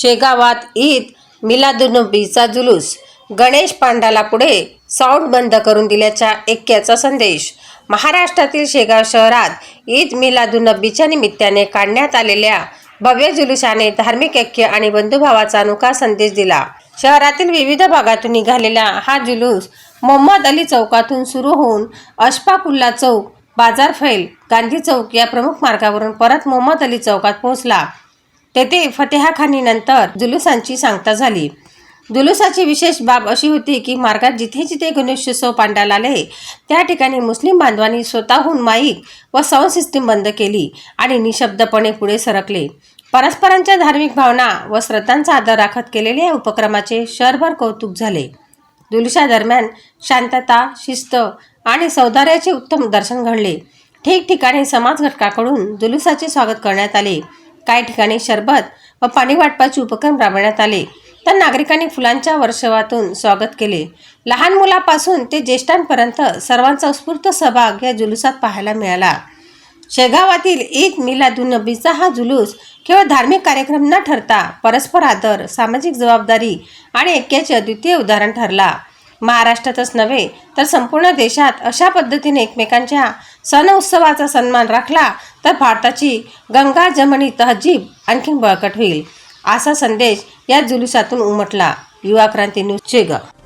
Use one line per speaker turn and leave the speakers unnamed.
शेगावात ईद मिलादुनबीचा जुलूस. गणेश पांडाला पुढे साऊंड बंद करून दिल्याच्या ऐक्याचा संदेश. महाराष्ट्रातील शेगाव शहरात ईद मिलादुनबीच्या निमित्ताने काढण्यात आलेल्या भव्य जुलूसाने धार्मिक ऐक्य आणि बंधुभावाचा अनोखा संदेश दिला. शहरातील विविध भागातून निघालेला हा जुलूस मोहम्मद अली चौकातून सुरू होऊन अशफाकुल्ला चौक बाजार फैल गांधी चौक या प्रमुख मार्गावरून परत मोहम्मद अली चौकात पोहोचला. तेथे फतेहाखानीनंतर जुलुसांची सांगता झाली. जुलुसाची विशेष बाब अशी होती की मार्गात जिथे जिथे गणेशोत्सव पांडाल आले त्या ठिकाणी मुस्लिम बांधवांनी स्वतःहून माईक व साऊंड सिस्टीम बंद केली आणि निशब्दपणे पुढे सरकले. परस्परांच्या धार्मिक भावना व श्रद्धांचा आदर राखत केलेल्या या उपक्रमाचे शहरभर कौतुक झाले. जुलूसादरम्यान शांतता शिस्त आणि सौंदर्याचे उत्तम दर्शन घडले. ठिकठिकाणी समाज घटकाकडून जुलुसाचे स्वागत करण्यात आले. काही ठिकाणी शरबत व पाणी वाटपाचे उपक्रम राबवण्यात आले. तर नागरिकांनी फुलांच्या वर्षवातून स्वागत केले. लहान मुलापासून ते ज्येष्ठांपर्यंत सर्वांचा उत्स्फूर्त सहभाग या जुलूसात पाहायला मिळाला. शेगावातील ईद मिलादुन्नबीचा हा जुलूस केवळ धार्मिक कार्यक्रम न ठरता परस्पर आदर सामाजिक जबाबदारी आणि ऐक्याचे अद्वितीय उदाहरण ठरला. महाराष्ट्रातच नव्हे तर संपूर्ण देशात अशा पद्धतीने एकमेकांच्या सण उत्सवाचा सन्मान राखला तर भारताची गंगा जमनी तहजीब आणखीन बळकट होईल असा संदेश या जुलुसातून उमटला. युवा क्रांती न्यूज शेगाव